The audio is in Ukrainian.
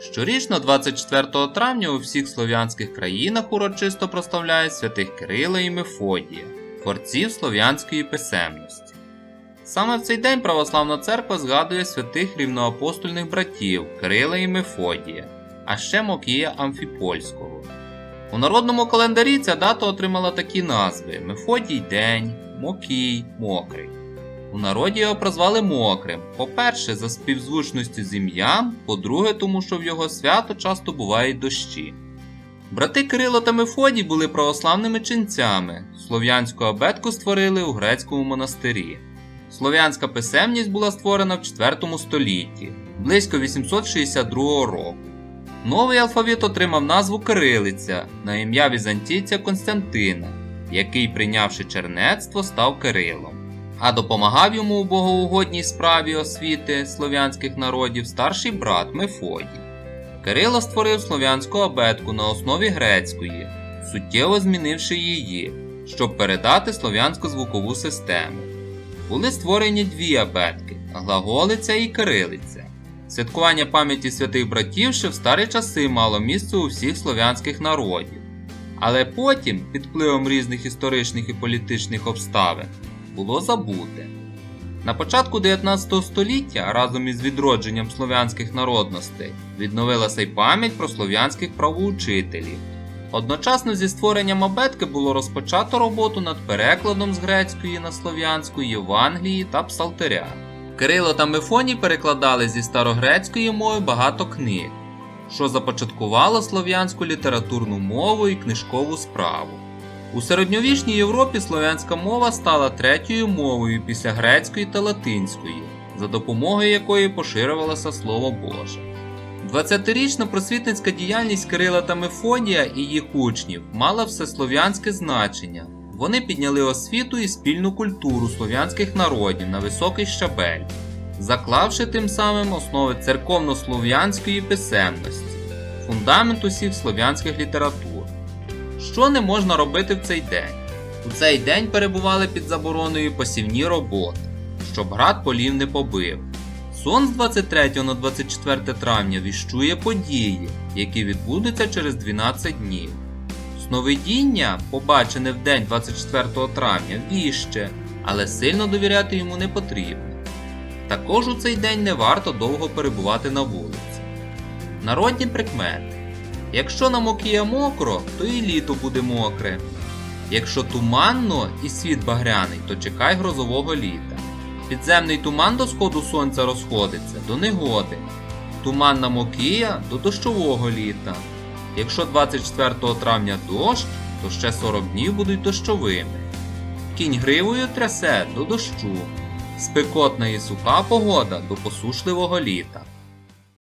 Щорічно 24 травня у всіх слов'янських країнах урочисто прославляють святих Кирила і Мефодія, творців слов'янської писемності. Саме в цей день православна церква згадує святих рівноапостольних братів Кирила і Мефодія, а ще Мокія Амфіпольського. У народному календарі ця дата отримала такі назви: Мефодій День, Мокій, Мокрий. У народі його прозвали Мокрим. По-перше, за співзвучністю з ім'ям, по-друге, тому що в його свято часто бувають дощі. Брати Кирило та Мефодій були православними ченцями. Слов'янську абетку створили у грецькому монастирі. Слов'янська писемність була створена в 4 столітті, близько 862 року. Новий алфавіт отримав назву Кирилиця на ім'я візантійця Константина, який, прийнявши чернецтво, став Кирилом а допомагав йому у богоугодній справі освіти слов'янських народів старший брат Мефодій. Кирило створив слов'янську абетку на основі грецької, суттєво змінивши її, щоб передати слов'янську звукову систему. Були створені дві абетки глаголиця і кирилиця. Святкування пам'яті святих братів ще в старі часи мало місце у всіх слов'янських народів. Але потім, під впливом різних історичних і політичних обставин, було забуте. На початку 19 століття разом із відродженням слов'янських народностей відновилася й пам'ять про слов'янських правоучителів. Одночасно зі створенням абетки було розпочато роботу над перекладом з грецької на слов'янську Євангелії та Псалтиря. Кирило та Мефоній перекладали зі старогрецької мови багато книг, що започаткувало слов'янську літературну мову і книжкову справу. У середньовічній Європі слов'янська мова стала третьою мовою після грецької та латинської, за допомогою якої поширювалося Слово Боже. 20-річна просвітницька діяльність Кирила та Мефодія і їх учнів мала всеслов'янське значення. Вони підняли освіту і спільну культуру слов'янських народів на високий щабель, заклавши тим самим основи церковно-слов'янської писемності, фундамент усіх слов'янських літератур. Що не можна робити в цей день? У цей день перебували під забороною посівні роботи, щоб град полів не побив. Сон з 23 на 24 травня віщує події, які відбудуться через 12 днів. Сновидіння, побачене в день 24 травня, віще, але сильно довіряти йому не потрібно. Також у цей день не варто довго перебувати на вулиці. Народні прикмети. Якщо на мокія мокро, то і літо буде мокре. Якщо туманно і світ багряний, то чекай грозового літа. Підземний туман до сходу сонця розходиться до негоди. Туманна мокія до дощового літа. Якщо 24 травня дощ, то ще 40 днів будуть дощовими. Кінь гривою трясе до дощу. Спекотна і суха погода до посушливого літа.